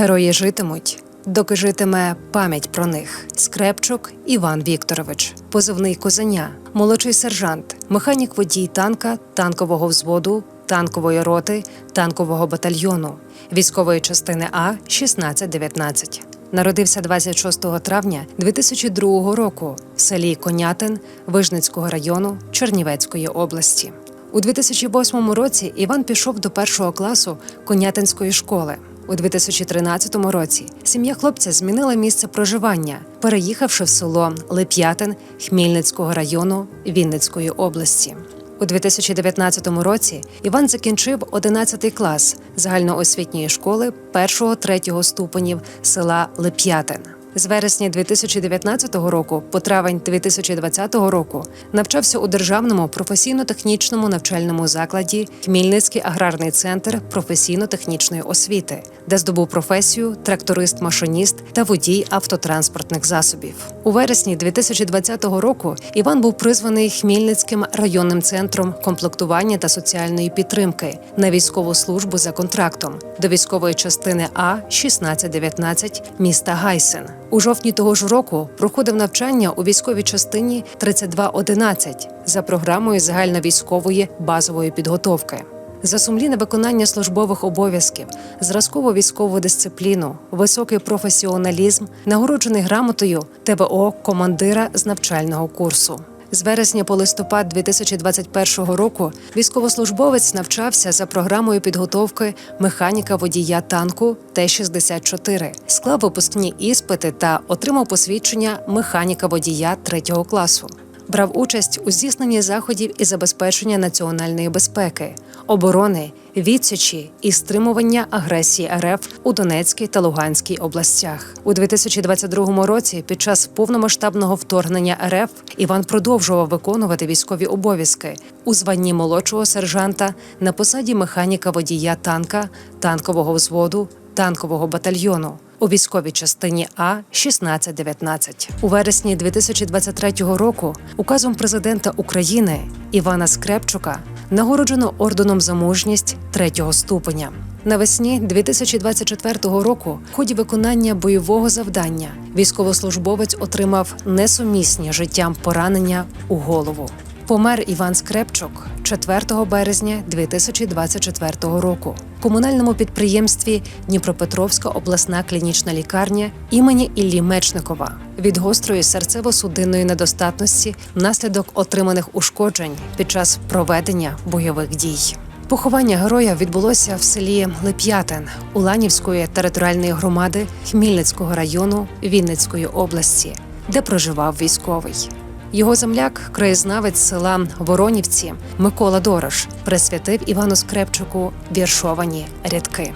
Герої житимуть, доки житиме пам'ять про них. Скрепчук Іван Вікторович, позивний козеня, молодший сержант, механік водій танка, танкового взводу, танкової роти, танкового батальйону, військової частини А 1619. Народився 26 травня 2002 року в селі Конятин Вижницького району Чернівецької області. У 2008 році Іван пішов до першого класу Конятинської школи. У 2013 році сім'я хлопця змінила місце проживання, переїхавши в село Лип'ятин Хмільницького району Вінницької області. У 2019 році Іван закінчив 11 клас загальноосвітньої школи 1-3 ступенів села Лип'ятин. З вересня 2019 року по травень 2020 року навчався у державному професійно-технічному навчальному закладі Хмільницький аграрний центр професійно-технічної освіти, де здобув професію тракторист-машиніст та водій автотранспортних засобів. У вересні 2020 року Іван був призваний Хмільницьким районним центром комплектування та соціальної підтримки на військову службу за контрактом до військової частини А 1619 міста Гайсен. У жовтні того ж року проходив навчання у військовій частині 3211 за програмою загальновійськової базової підготовки. За сумлінне виконання службових обов'язків, зразкову військову дисципліну, високий професіоналізм, нагороджений грамотою ТВО командира з навчального курсу. З вересня по листопад 2021 року військовослужбовець навчався за програмою підготовки механіка водія танку Т-64, склав випускні іспити та отримав посвідчення механіка водія третього класу. Брав участь у здійсненні заходів із забезпечення національної безпеки, оборони, відсічі і стримування агресії РФ у Донецькій та Луганській областях. У 2022 році, під час повномасштабного вторгнення РФ, Іван продовжував виконувати військові обов'язки у званні молодшого сержанта на посаді механіка водія танка, танкового взводу, танкового батальйону. У військовій частині А 1619 у вересні 2023 року указом президента України Івана Скрепчука нагороджено орденом за мужність третього ступеня. Навесні 2024 року, в ході виконання бойового завдання, військовослужбовець отримав несумісні життям поранення у голову. Помер Іван Скрепчук 4 березня 2024 року в комунальному підприємстві Дніпропетровська обласна клінічна лікарня імені Іллі Мечникова від гострої серцево-судинної недостатності внаслідок отриманих ушкоджень під час проведення бойових дій. Поховання героя відбулося в селі Лип'ятин Уланівської територіальної громади Хмільницького району Вінницької області, де проживав військовий. Його земляк, краєзнавець села Воронівці Микола Дорош, присвятив Івану Скрепчуку віршовані рядки.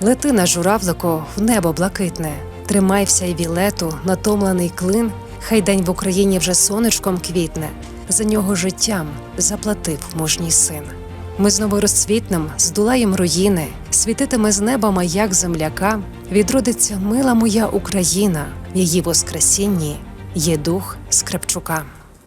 Лети на журавлику в небо блакитне, тримай вся й вілету, натомлений клин. Хай день в Україні вже сонечком квітне. За нього життям заплатив мужній син. Ми знову розцвітнем, здулаєм руїни, світитиме з неба маяк земляка. Відродиться мила моя Україна, її воскресінні є дух Скрепчука.